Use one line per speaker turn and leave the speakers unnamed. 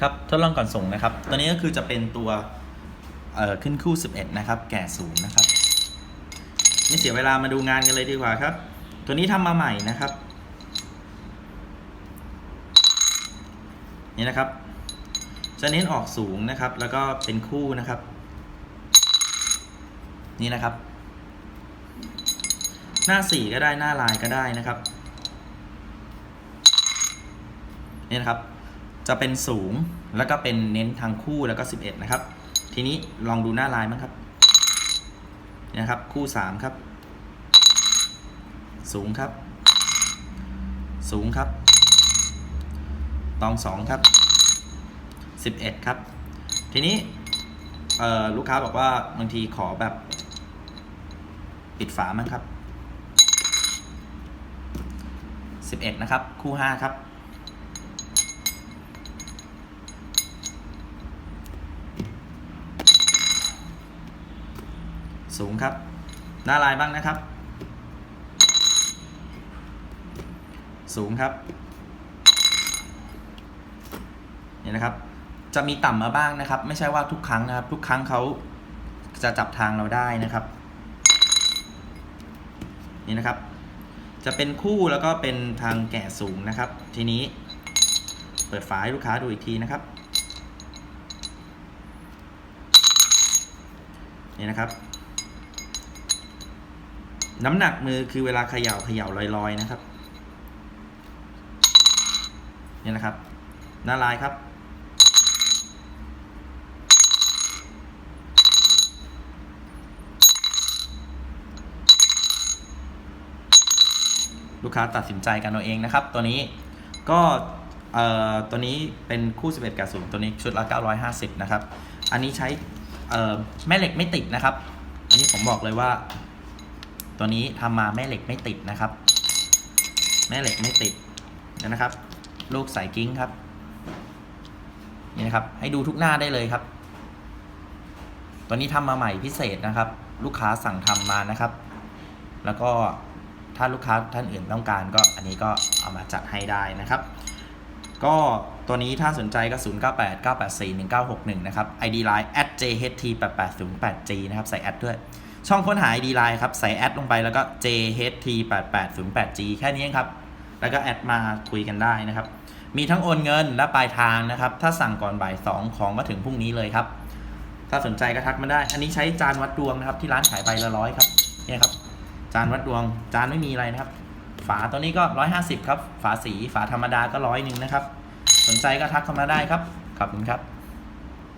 ครับทดลองก่อนส่งนะครับ ตัวนี้ก็คือจะเป็นตัวเอ่อขึ้นคู่ 11 นะครับ แก่ศูนย์นะครับ ไม่เสียเวลามาดูงานกันเลยดีกว่าครับ ตัวนี้ทำมาใหม่นะครับ นี่นะครับ จะเน้นออกสูงนะครับ แล้วก็เป็นคู่นะครับ นี่นะครับ หน้าสี่ก็ได้หน้าลายก็ได้นะครับ นี่นะครับ จะเป็นสูงแล้วก็เป็นเน้นทางคู่แล้วก็ 11 นะครับ ทีนี้ลองดูหน้าลายมั้งครับนะครับ คู่3ครับ สูงครับ สูงครับ ตอง 2 ครับ 11 ครับ ทีนี้ลูกค้าบอกว่าบางทีขอแบบ ปิดฝามั้งครับ 11 นะครับ คู่ 5 ครับ สูงครับ หน้าลายบ้างนะครับ สูงครับนี่นะครับ จะมีต่ำมาบ้างนะครับ ไม่ใช่ว่าทุกครั้งนะครับ ทุกครั้งเขาจะจับทางเราได้นะครับนี่นะครับ จะเป็นคู่แล้วก็เป็นทางแก่สูงนะครับ ทีนี้เปิดฝาให้ลูกค้าดูอีกทีนะครับนี่นะครับ น้ำหนักมือคือเวลาเขย่าเขย่าลอยๆนะครับนี่นะครับหน้าลายครับลูกค้าตัดสินใจกันเอาเองนะครับ ตัวนี้ก็เอ่อตัวนี้เป็นคู่ 11กับ0ตัวนี้ชุดละ 950 นะครับ อันนี้ใช้เอ่อแม่เหล็กไม่ติดนะครับ อันนี้ผมบอกเลยว่า ตัวนี้ทำมาแม่เหล็กไม่ติดนะครับ แม่เหล็กไม่ติดนะครับ ลูกใส่กิ้งครับนี่นะครับ ให้ดูทุกหน้าได้เลยครับ ตัวนี้ทำมาใหม่พิเศษนะครับ ลูกค้าสั่งทำมานะครับ แล้วก็ถ้าลูกค้าท่านอื่นต้องการก็อันนี้ก็เอามาจัดให้ได้นะครับ ก็ตัวนี้ถ้าสนใจก็ 0 9 8 9 8 4 1 9 6 1 นะครับ ID line at jht 8 8 0 8 g นะครับ ใส่แอดด้วย ช่องค้นหา ID line ครับ ใส่แอดลงไปแล้วก็ jht 8 8 0 8 g แค่นี้ครับ แล้วก็แอดมาคุยกันได้นะครับ มีทั้งโอนเงินและปลายทางนะครับ ถ้าสั่งก่อนบ่าย2ของก็ถึงพรุ่งนี้เลยครับ ถ้าสนใจก็ทักมาได้ อันนี้ใช้จานวัดดวงนะครับ ที่ร้านขายใบละร้อยครับ เนี่ยครับ จานวัดดวง จานไม่มีอะไรนะครับ ฝาตัวนี้ก็ 150 ครับ ฝาสี ฝาธรรมดาก็ร้อยหนึ่งนะครับ สนใจก็ทักเข้ามาได้ครับ ขอบคุณครับ